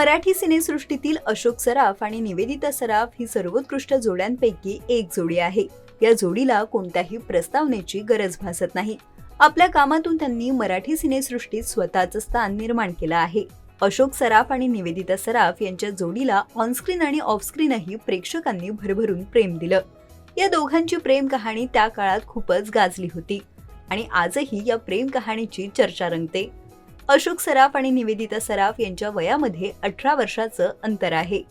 मराठी सिनेसृष्टीतील अशोक सराफ आणि निवेदिता सराफ ही सर्वोत्कृष्ट जोड्यांपैकी एक जोडी आहे. या जोडीला कोणत्याही प्रस्तावनेची गरज भासत नाही. आपल्या कामातून त्यांनी मराठी सिनेसृष्टीत स्वतःचं स्थान निर्माण केलं आहे. अशोक सराफ आणि निवेदिता सराफ यांच्या जोडीला ऑनस्क्रीन आणि ऑफस्क्रीनही प्रेक्षकांनी भरभरून प्रेम दिलं. या दोघांची प्रेम कहाणी त्या काळात खूपच गाजली होती आणि आजही या प्रेम कहाणीची चर्चा रंगते. अशोक सराफ आणि निवेदिता सराफ यांच्या वयामध्ये अठरा वर्षाचं अंतर आहे.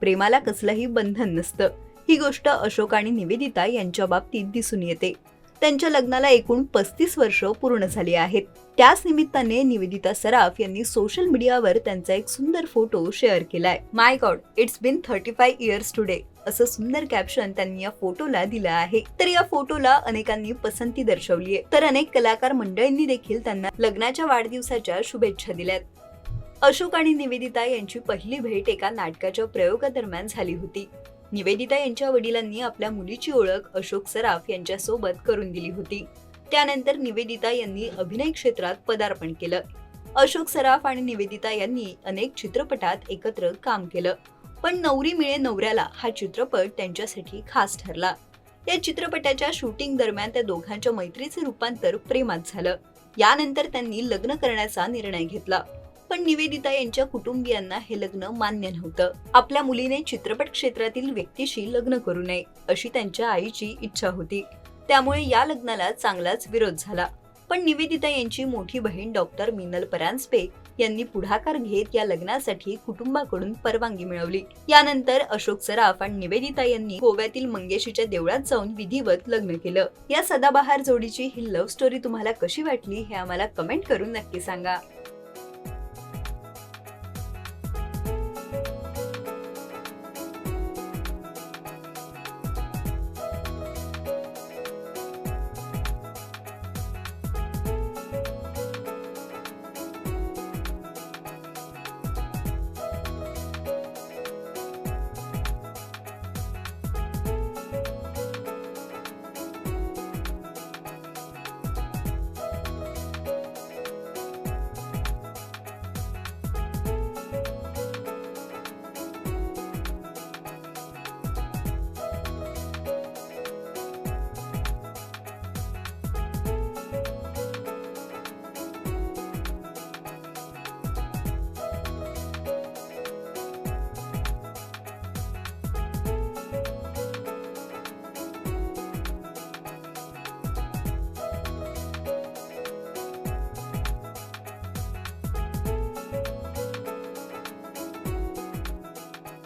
प्रेमाला कसलंही बंधन नसतं. ही गोष्ट अशोक आणि निवेदिता यांच्या बाबतीत दिसून येते. त्यांच्या लग्नाला एकूण पस्तीस वर्ष पूर्ण झाली आहेत. त्याच निमित्ताने निवेदिता सराफ यांनी सोशल मीडियावर त्यांचा एक सुंदर फोटो शेअर केलाय. My god it's been thirty five years today असं सुंदर कॅप्शन त्यांनी या फोटोला दिलं आहे. तर या फोटोला अनेकांनी पसंती दर्शवली आहे. तर अनेक कलाकार मंडळींनी देखील त्यांना लग्नाच्या वाढदिवसाच्या शुभेच्छा दिल्यात. अशोक आणि निवेदिता यांची पहिली भेट एका नाटकाच्या प्रयोगादरम्यान झाली होती. निवेदिता यांच्या वडिलांनी आपल्या मुलीची ओळख अशोक सराफ यांच्यासोबत करून दिली होती. त्यानंतर निवेदिता यांनी अभिनय क्षेत्रात पदार्पण केलं. अशोक सराफ आणि निवेदिता यांनी अनेक चित्रपटात एकत्र काम केलं. पण नवरी मिळे नवऱ्याला हा चित्रपट त्यांच्यासाठी खास ठरला. या चित्रपटाच्या शूटिंग दरम्यान त्या दोघांच्या मैत्रीचे रूपांतर प्रेमात झालं. यानंतर त्यांनी लग्न करण्याचा निर्णय घेतला. पण निवेदिता यांच्या कुटुंबियांना हे लग्न मान्य नव्हतं. आपल्या मुलीने चित्रपट क्षेत्रातील व्यक्तीशी लग्न करू नये अशी त्यांच्या आईची इच्छा होती. त्यामुळे या लग्नाला चांगलाच विरोध झाला. पण निवेदिता यांची मोठी बहीण डॉक्टर मिनल परांजपे यांनी पुढाकार घेत या लग्नासाठी कुटुंबाकडून परवानगी मिळवली. यानंतर अशोक सराफ आणि निवेदिता यांनी गोव्यातील मंगेशीच्या देवळात जाऊन विधिवत लग्न केलं. या सदाबहार जोडीची ही लव्ह स्टोरी तुम्हाला कशी वाटली हे आम्हाला कमेंट करून नक्की सांगा.